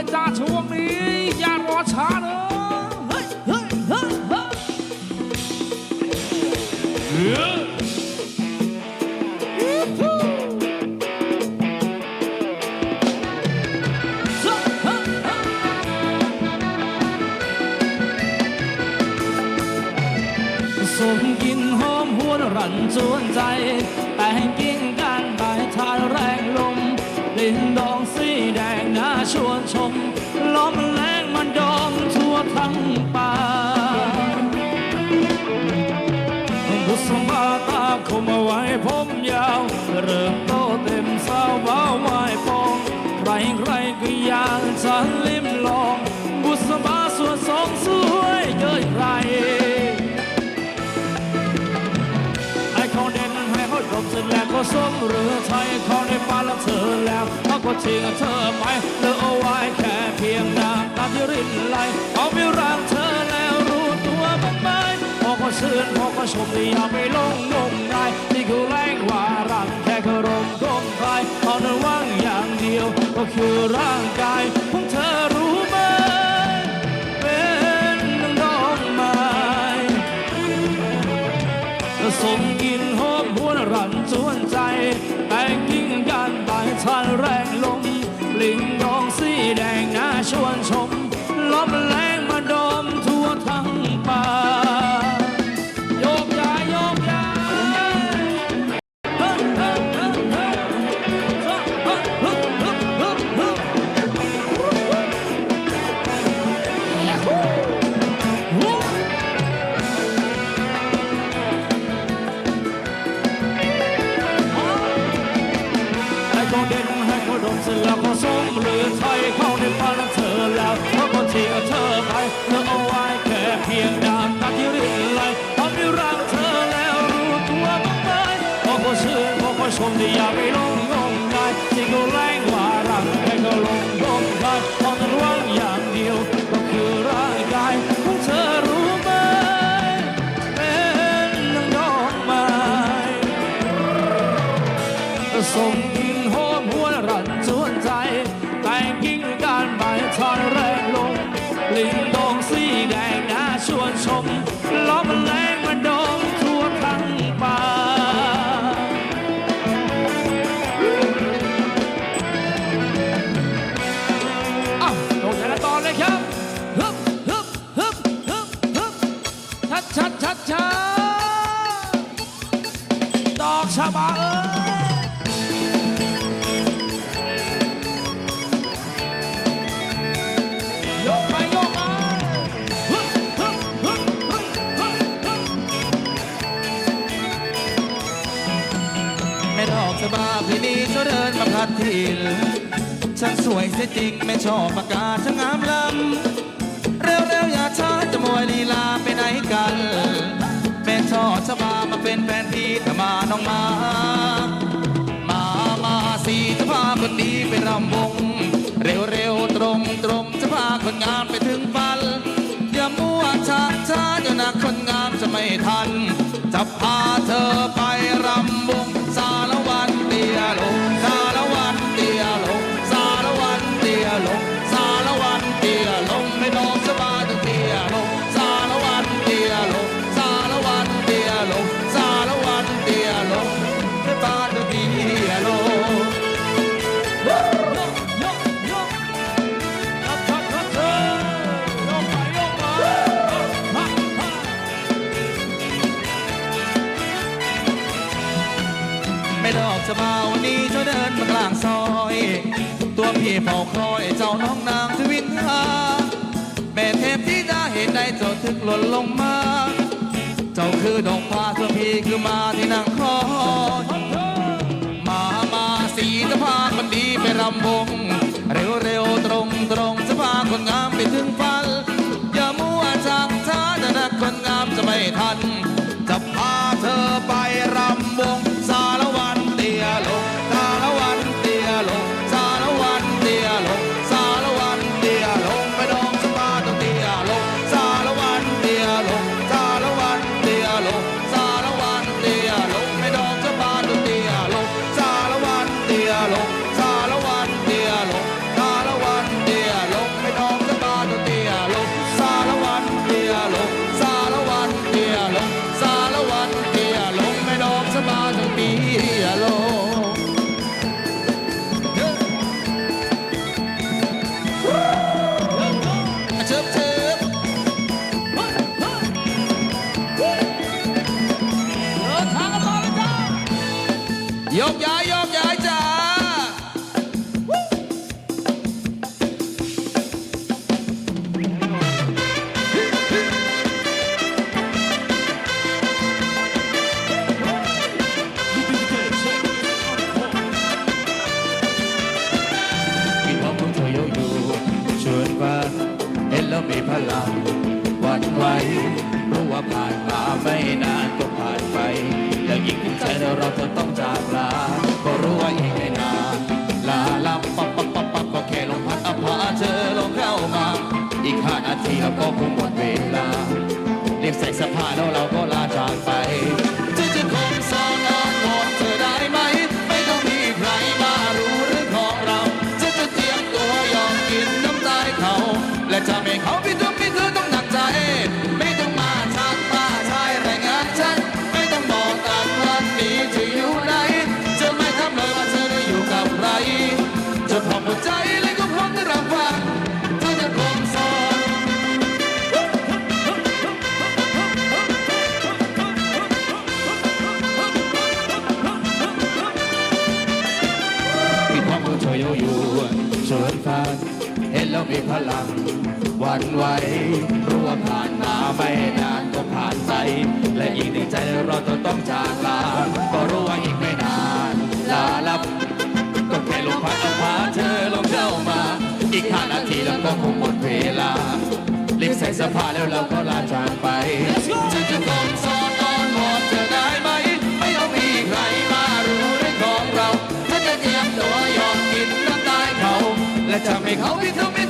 เลยจ้าช่วงนี้ อย่ารอช้าเลยเฮ้ยเฮ้ยเฮ้ยเฮ้ยเฮ้ยสมกินหอมหวนรันจวนใจ แต่งกิ่งกันใบทานแรงลมลิ้นดองส ชมล้อมแรงมันดอมทั่วทั้งป่าบุษมาตาคมเอาไว้ผมยาว เริ่มโตเต็มสาวบ้าวไม้ปอง ใครใครก็อยากจะลิ้มลองบุษมา ส้มหรือไทยเขาได้ปาละเธอแล้วเขาก็ทิ้งเธอไปเหลือเอาไว้แค่เพียงน้ำตาที่รินไหลเขาไม่รักเธอแล้วรู้ตัวบ้างไหมพอก็ชื่นพอก็ชมที่อย่าไปลงงมงายนี่คือแรงว่ารักแค่กระรมก้มกายเอานั้นว่างอย่างเดียวก็คือร่างกาย 冲着亚非龙涌来，这个来。 วยเสียจริงไม่ชอบประกาศช่างงามลำ เร็วๆอย่าช้าจะมวยลีลาไปไหนกัน แม่ชอบสะบามาเป็นแฟนพี่ถ้ามาน้องมา มามาสีจะพาคนดีไปรำวง เร็วๆตรงตรงจะพาคนงามไปถึงฝันอย่ามัวช้าช้าเดี๋ยวนักคนงามจะไม่ทัน จะพาเธอไปรำ ตัวพี่เฝ้าคอยเจ้าน้องนางทวินหาแม่เทพที่ดาเห็นได้เจ้าถึกหล่นลงมา เจ้าคือดอกฟ้าส่วนพี่คือมาที่นั่งคอยมามาสีจะพาคนดีไปรำวง เร็วเร็วตรงตรงจะพาคนงามไปถึงฟ้า ยกย้ายยกย้ายจ้าแล้วมีพลังวันไหรู้ว่าผ่านมาไม่นานก็ผ่านไป อย่างยิ่งถึงใจเราจะต้อง all ร่วมผ่านมาไม่นานก็ผ่านไป และอีกหนึ่งใจเราจะต้องจากลา ก็รู้ว่าอีกไม่นานลาลับ ก็แค่ลมพัดจะพาเธอลงเข้ามา อีกห้านาทีแล้วก็คงหมดเวลารีบใส่เสื้อผ้าแล้วเราก็ลาจากไปจะจะต้องสอนตอนหมดจะได้ไหม ไม่ต้องมีใครมารู้เรื่องของเราฉันจะเตรียมตัวยอมกินน้ำตายเขา และจะไม่เขาพิทุกพิ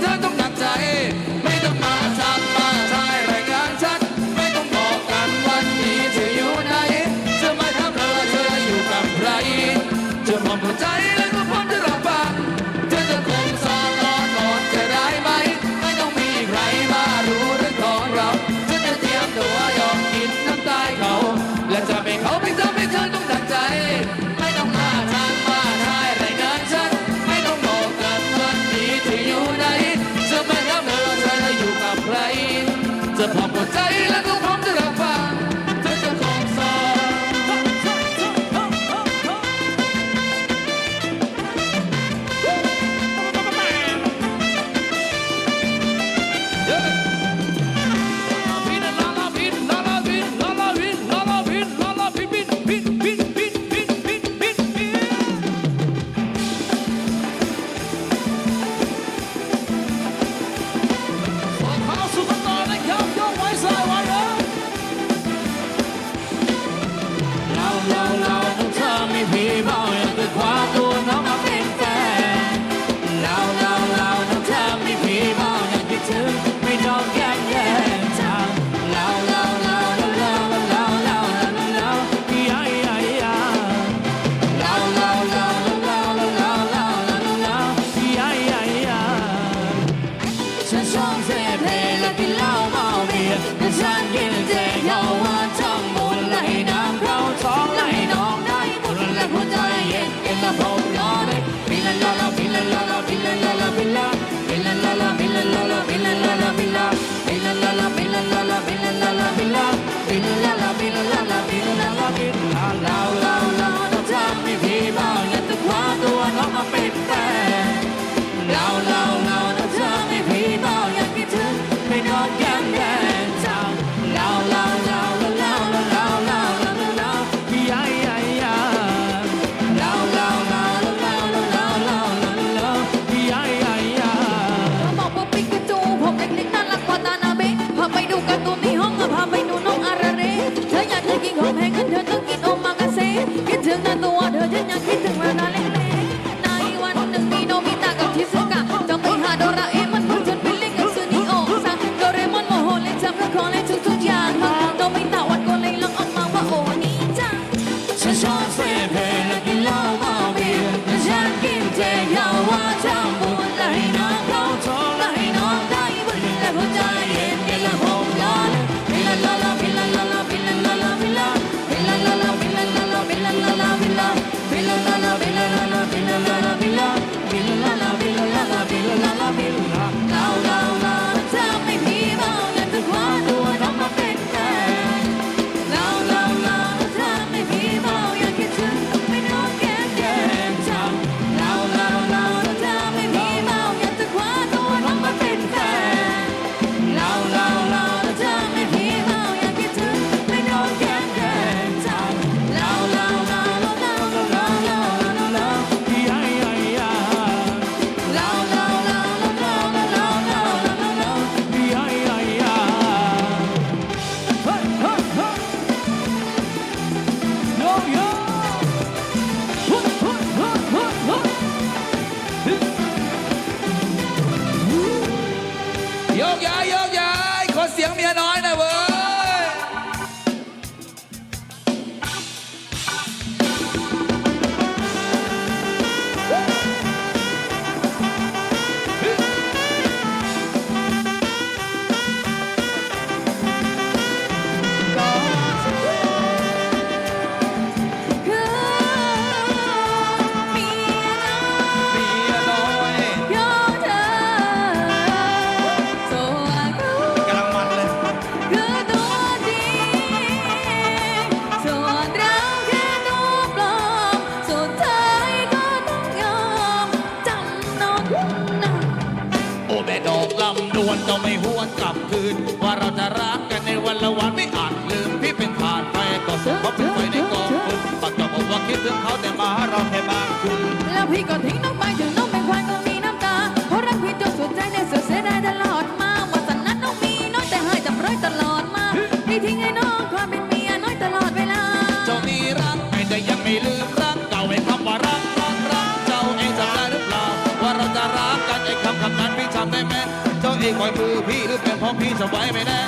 now. พี่ก็ทิ้งน้องไปถึงน้องเป็นควายก็มีน้ำตาเพราะรักพี่จนสุดใจในเสือเสียได้ตลอดมาวันสันนั้นน้องมีน้อยแต่ให้จำร้อยตลอดมาพี่ทิ้งให้น้องความเป็นเมียน้อยตลอดเวลา เจ้านี่รักไอ้แต่ยังไม่ลืมรักเก่าไอ้คำว่ารักรักรักเจ้าเองจำได้หรือเปล่า ว่าเราจะรักกันไอ้คำคำนั้นพี่จำได้ไหมเจ้าเองคอยมือพี่หรือเป็นพ่อพี่จะไว้ไม่แน่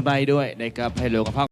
กันไปด้วยนะครับให้เร็วกับภาค